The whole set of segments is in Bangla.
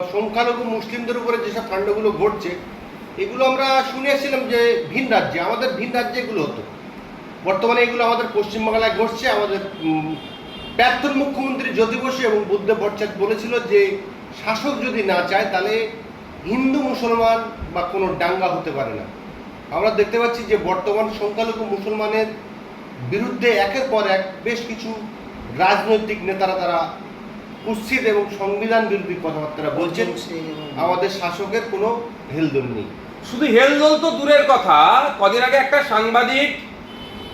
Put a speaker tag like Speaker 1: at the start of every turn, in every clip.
Speaker 1: সংখ্যালঘু মুসলিমদের উপরে যেসব কাণ্ডগুলো ঘটছে, এগুলো আমরা শুনে যে ভিন রাজ্যে, আমাদের ভিন রাজ্যে এগুলো হতো। বর্তমানে এগুলো আমাদের পশ্চিমবাংলায় ঘটছে, আমাদের প্রাক্তন মুখ্যমন্ত্রী জ্যোতি বসু এবং বুদ্ধ ভট্টাচার্য বলেছিল যে শাসক যদি না চায়, তাহলে হিন্দু মুসলমান বা কোনো দাঙ্গা হতে পারে না। আমরা দেখতে পাচ্ছি যে বর্তমান সংখ্যালঘু মুসলমানের বিরুদ্ধে একের পর এক বেশ কিছু রাজনৈতিক নেতারা তারা কুৎসিত এবং সংবিধান বিরোধী কথাবার্তা বলছেন আমাদের শাসকের কোনো হেলদোল নেই।
Speaker 2: শুধু হেলদোল তো দূরের কথা কদিন আগে একটা সাংবাদিক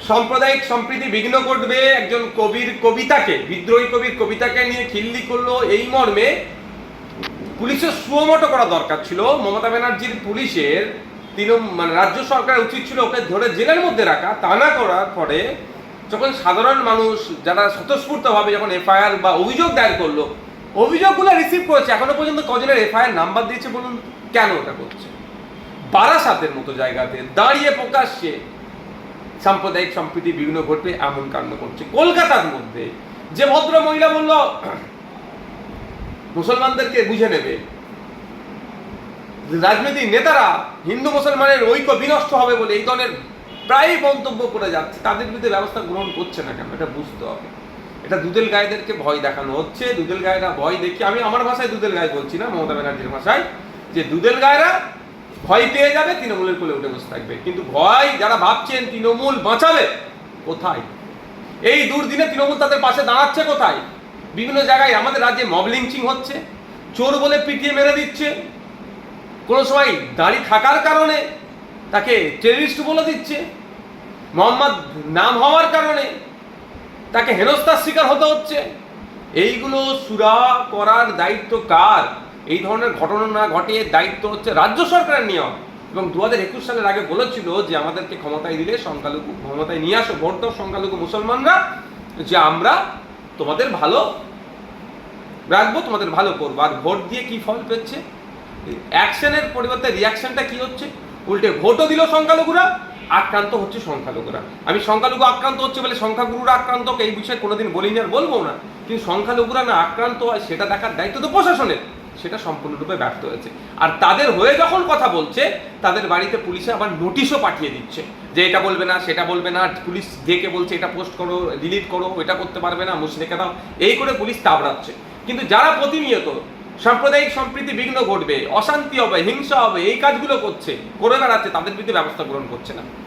Speaker 2: সাম্প্রদায়িক সম্প্রীতি বিঘ্ন ঘটবে একজন কবির কবিতাকে বিদ্রোহী কবির কবিতাকে নিয়ে খিল্লি করল এই মর্মে। পুলিশের সুমোটো করা দরকার ছিল মমতা ব্যানার্জির পুলিশের তিন মানে রাজ্য সরকারের উচিত ছিল ওকে ধরে জেলের মধ্যে রাখা তা না করার পরে যখন সাধারণ মানুষ যারা স্বতঃস্ফূর্তভাবে যখন এফআইআর বা অভিযোগ দায়ের করল, অভিযোগগুলো রিসিভ করেছে, এখনও পর্যন্ত কজনের এফআইআর নাম্বার দিয়েছে বলুন কেন ওটা করছে? বারাসাতের মতো জায়গাতে দাঁড়িয়ে প্রকাশ্যে সাম্প্রদায়িক সম্প্রীতি বিঘ্ন ঘটবে এমন কাণ্ড করছে। কলকাতার মধ্যে যে ভদ্র মহিলা বলল, মুসলমানদেরকে বুঝে নেবে রাজনৈতিক নেতারা হিন্দু মুসলমানের ঐক্য বিনষ্ট হবে বলে এই ধরনের প্রায় মন্তব্য করে যাচ্ছে, তাদের বিরুদ্ধে ব্যবস্থা গ্রহণ করছে না কেন? এটা বুঝতে হবে। এটা দুদেল গায়েদেরকে ভয় দেখানো হচ্ছে দুদেল গায়েরা ভয় দেখি আমি আমার ভাষায় দুদেল গায়ে বলছি না, মমতা ব্যানার্জির ভাষায়, যে দুদেল গায়েরা ভয় পেয়ে যাবে, তৃণমূলের কোলে উঠে বসে থাকবে। কিন্তু ভয় যারা ভাবছেন তৃণমূল বাঁচাবে, কোথায়? এই দুর্দিনে তৃণমূল তাদের পাশে দাঁড়াচ্ছে কোথায়? বিভিন্ন জায়গায় আমাদের রাজ্যে মব লিঞ্চিং হচ্ছে, চোর বলে পিটিয়ে মেরে দিচ্ছে। কোনো সময় দাড়ি থাকার কারণে তাকে টেররিস্ট বলে দিচ্ছে। মোহাম্মদ নাম হওয়ার কারণে তাকে হেনস্থার শিকার হতে হচ্ছে। এইগুলো সুরা করার দায়িত্ব কার? এই ধরনের ঘটনা না ঘটে দায়িত্ব হচ্ছে রাজ্য সরকারের নিয়ম। এবং দু হাজার একুশ সালের আগে বলেছিল যে, আমাদেরকে ক্ষমতায় দিলে সংখ্যালঘু ক্ষমতায় নিয়ে আসো, ভোট দাও সংখ্যালঘু মুসলমানরা, যে আমরা তোমাদের ভালো রাখব, তোমাদের ভালো করব। আর ভোট দিয়ে কি ফল পেচ্ছে? অ্যাকশনের পরিবর্তে রিয়াকশনটা কি হচ্ছে? উল্টে ভোটও দিল সংখ্যালঘুরা, আক্রান্ত হচ্ছে সংখ্যালঘুরা। আমি সংখ্যালঘু আক্রান্ত হচ্ছে বলে সংখ্যাগুরুরা আক্রান্ত, এই বিষয়ে কোনোদিন বলিনি আর বলব না। কিন্তু সংখ্যালঘুরা না আক্রান্ত হয়, সেটা দেখার দায়িত্ব তো প্রশাসনের। সেটা সম্পূর্ণরূপে ব্যর্থ হয়েছে। আর তাদের হয়ে যখন কথা বলছে, তাদের বাড়িতে পুলিশে আবার নোটিশও পাঠিয়ে দিচ্ছে যে এটা বলবে না, সেটা বলবে না, পুলিশ ডেকে বলছে এটা পোস্ট করো, ডিলিট করো এটা করতে পারবে না, মুছে দাও। এই করে পুলিশ তাবড়াচ্ছে। কিন্তু যারা প্রতিনিয়ত সাম্প্রদায়িক সম্প্রীতি বিঘ্ন ঘটবে, অশান্তি হবে, হিংসা হবে, এই কাজগুলো করছে। করে বেড়াচ্ছে তাদের বিরুদ্ধে ব্যবস্থা গ্রহণ করছে না।